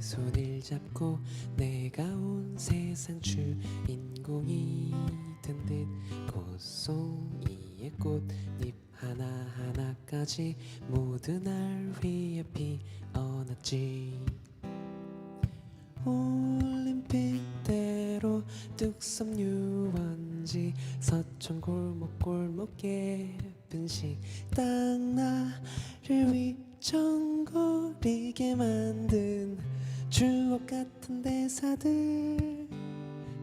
손을 잡고 내가 온 세상 주인공이 된 듯 꽃송이의 꽃잎 하나하나까지 모두 날 위해 피어났지. 올림픽대로 뚝섬 유원지 서촌 골목골목 예쁜 식당 나를 위 청거리게 만든 추억 같은 대사들.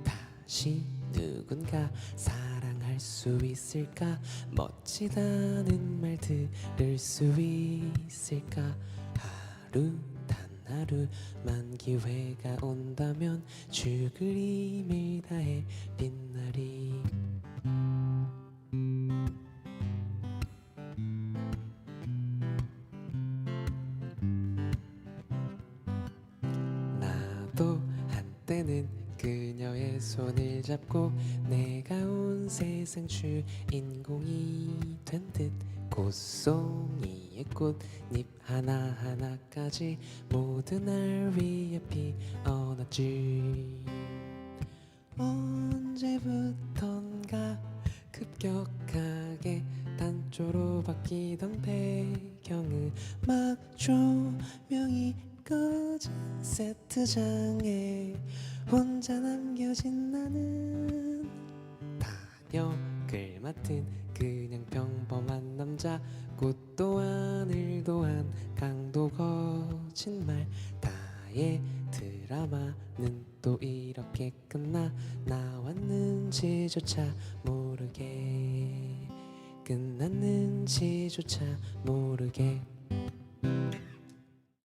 다시 누군가 사랑할 수 있을까? 멋지다는 말 들을 수 있을까? 하루 단 하루만 기회가 온다면 죽을 힘을 다해 빛나리 나도 한때는 그녀의 손을 잡고 내가 온 세상 주인공이 된 듯 꽃송이의 꽃잎 하나하나까지 모두 날 위해 피어났지. 언제부턴가 급격하게 단조로 바뀌던 배경음악 조명이 꺼진 세트장에 혼자 남겨진 나는 단역을 맡은 그냥 평범한 남자 꽃도 하늘도 한 강도 거친 말 다의 드라마는 또 이렇게 끝나 나왔는지조차 모르게 끝났는지조차 모르게